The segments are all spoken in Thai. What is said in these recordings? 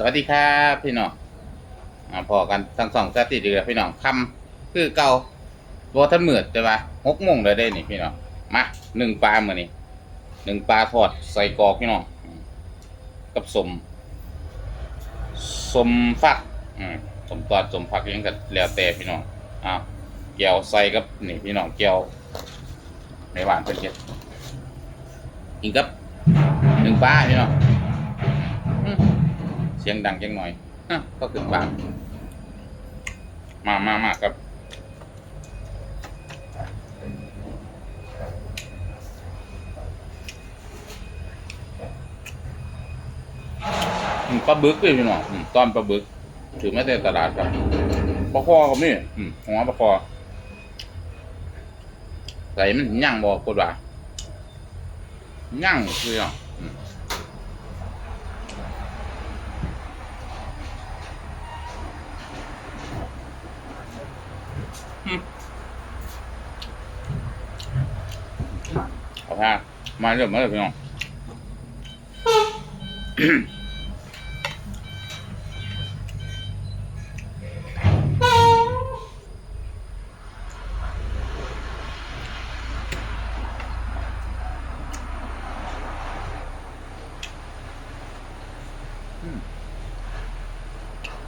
สวัสดีครับพี่น้องอ่าพอกันทั้งสองสติดีกับพี่น้องคำคือเก่าตัวท่านเหมือดใช่ปะหกโมงเลยได้นี่พี่น้องมาหนึ่งปลาเหมือนี้หนึ่งปลาทอดใส่กอกพี่น้องกับสมสมฟักอืมสมตอดสมฟักยังก็แล้วแต่พี่น้องอ้าวเกี๊ยวใส่กับนี่พี่น้องเกี๊ยวในหวานเป็นเจ็ดกินกับหนึ่งปลาพี่น้อง สียงดังจังหน่อยอะก็ขึ้นปากมามามาครับอืมปลาบึกเลยพี่น้องอืมตอนปลาบึก ถือไม่ได้ตลาดครับปลาคอก็มีอืมหัวปลาคอใส่มันย่างบอกกดว่าย่างคือเนาะอืม เอาผ้ามาเริ่มมาเลยพี่น้องอืม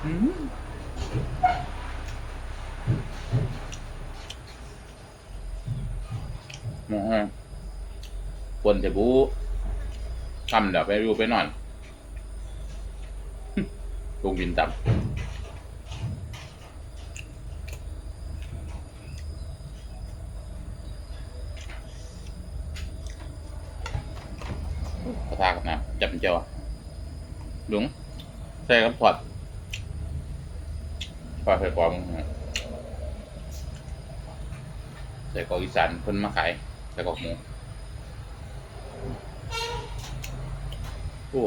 อืมหมอค นจะบูทำเดี๋ยวไปดูไปนอนลุงบินต่ำกระทากน้ำจับเจ้าลุงใส่กับพอดพอดใส่กรองใส่กอกอีสานเพิ่นมาขายใส่กอกหมู โอ้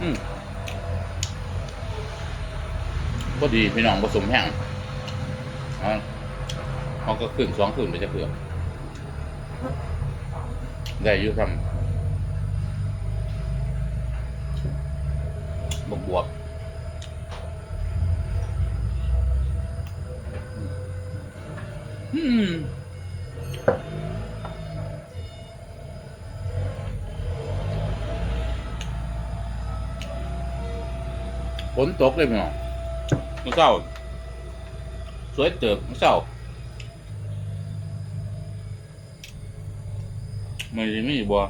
อืมก็ดีพี่น้องผสมแห้งอ่าเขาก็ขึ้นสองขึ้นไปจะเผื่อได้อยุ่ทำบวกบวกอืม ฝนตกเลยพี่น้องมื้อเช้าสวยเติบมื้อเช้าไม่ได้มีบ่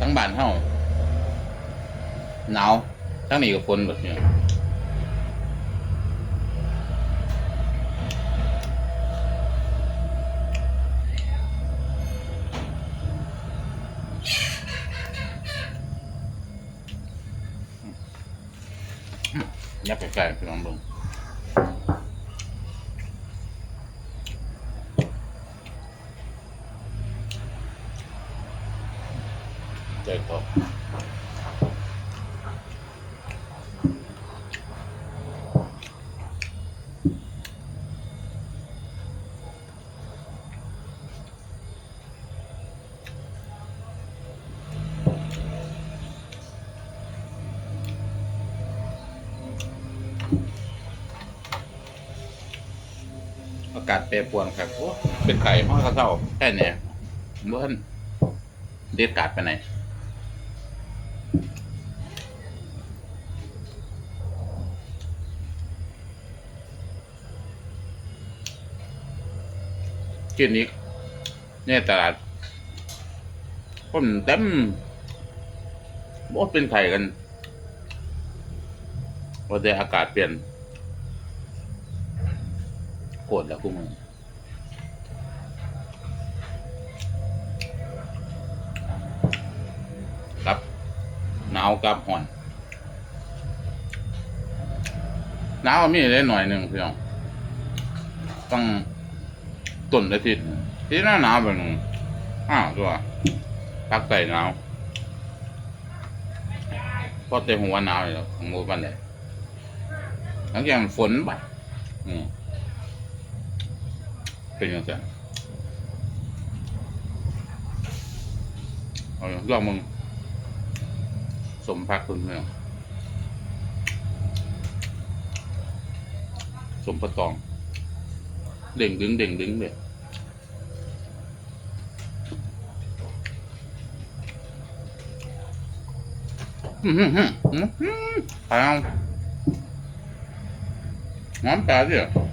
ทั้งบ้านเฮา หนาวทั้งนี้ก็ฝนแบบนี้ยับไกลๆพี่น้องเบิ่งาศแปรปรวนครับโอ้เป็นไข่ห้องข้าวเท่าแค่เนี่ยเมื่อนเด็ดกาดไปไหนกินอีกเนี่ยตลาดคนเต็มบดเป็นไข่กันว่าแต่อากาศเปลี่ยน โกรธแล้วกูมึงกับหนาวกับห่อนหนาวมีได้หน่อยหนึ่งพี่น้องต้องต้นอาทิตย์ที่หน้าหนาวแบบนึงอ้าวตัวพักใส่หนาวพอเต็มหัวหนาวเลยของโมบันเลยหลังจากฝนไปอืม เป็นยังไงเอาลองมึงสมพักคุณเมืองสมประตอง เด่งดึงเด่งดึงเลยอืมฮึ่มฮึ่มอืมฮึ่มเปล่าน้ำปลาดิอื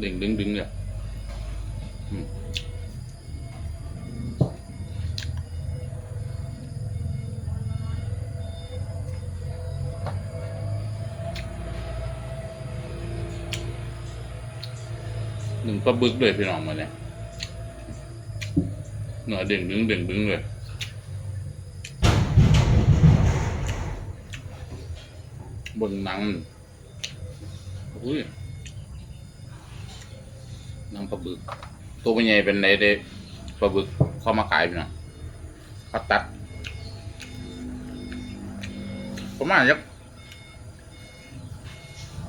เด่งดึงดึงเลยอืมหนึ่งปลาบึกด้วยพี่น้องมาเนี่ยเนื้อเด่งดึงเด่งดึงเลยบนหนังอุ้ย นังปลาบึก ตัวเป็นใหญ่เป็นไรเด้ปลาบึกเข้ามาขายพี่น้องเขาตัดประมาณจัก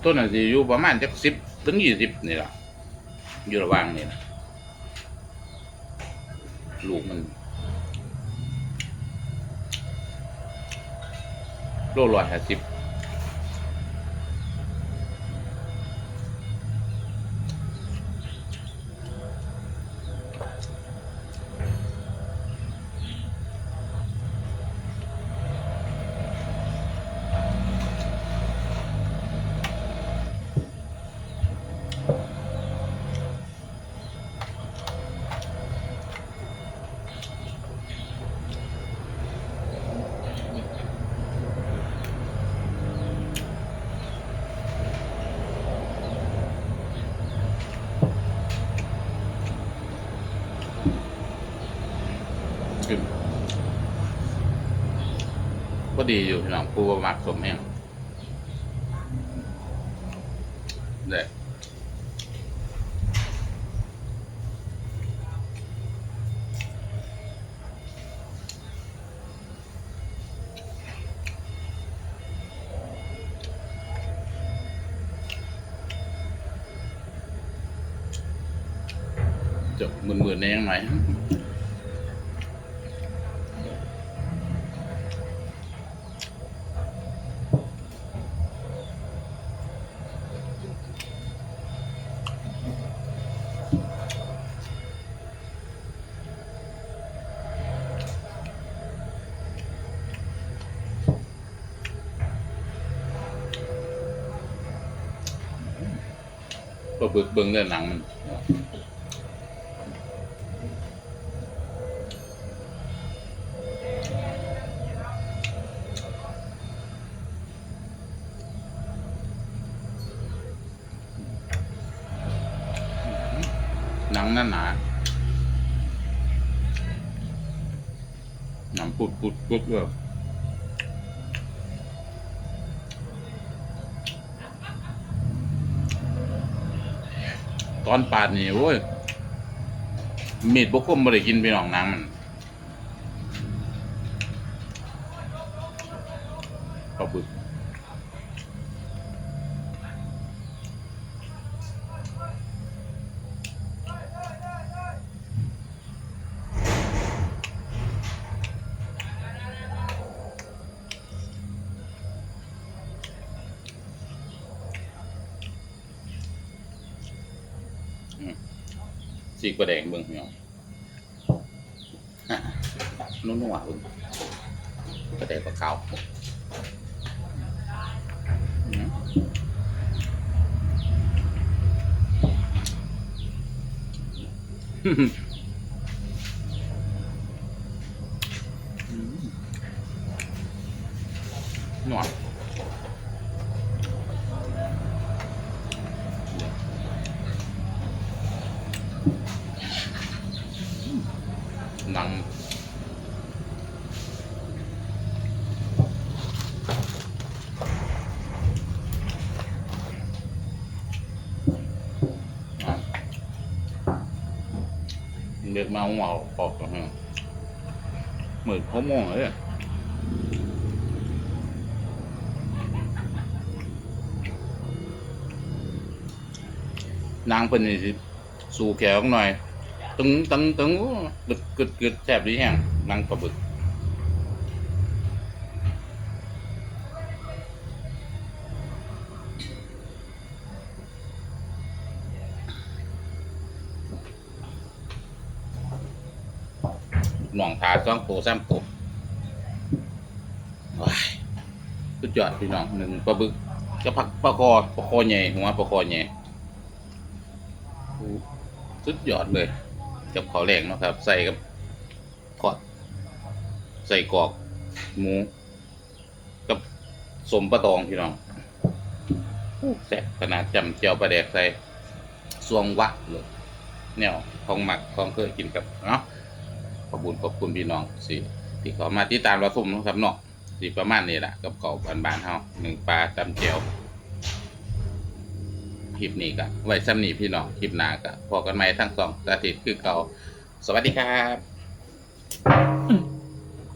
ต้นน่ะสิอยู่ประมาณจักสิบถึงยี่สิบนี่แหละอยู่ระหว่างนี่นะลูกมันโลร้อยห้าสิบ ดีอยู่พี่น้องปูประมักสมแห้งเด็จะหมื่นๆในยังไง ก็เบิกเบิ้งเรื่องหนังมันหนังนั่นหนาหนังปุดปุดปุดเลย ตอนปาดนี่โว้ยมีดบกคมบ่ได้กินไปหนองนังมันปลาบึก สีกระแดงเบิ่งพี่น้องอะนุ่นๆอะเบิ่งกระแดงกับขาวหนวดหนัง ด็กมาหัวออกกันเหมือนเขามองเลยนางเป็นสิสู่แขวหน่อย ตึงตึงตึงตึกกึดกึดแสบดีแห้งนางปลาบึก หนองทาสองตัวสามตัวว้ายสุดยอดพี่น้องหนึ่งปลาบึกจะพักปลาคอปลาคอใหญ่หัวปลาคอใหญ่สุดยอดเลย กับข้าวแรงนะครับ ใส่กับทอดใส่กรอก หมู กับสมปลาตองพี่น้องแซ่บขนาดจำเจียวปลาแดกใส่สวงวักเลยแนวของหมักของเคยกินกับเนาะ ขอบุญขอบคุณพี่น้องสิที่เขามาติดตามเราสุ่มนะครับเนาะสิประมาณนี้แหละกับเขาบานๆเฮาหนึ่งปลาตำเจียวคลิปนี้ก็ไว้ซ้ำนี้พี่น้องคลิปหน้าก็พอกันไหมทั้งสองสาธิตคือเก่าสวัสดีครับ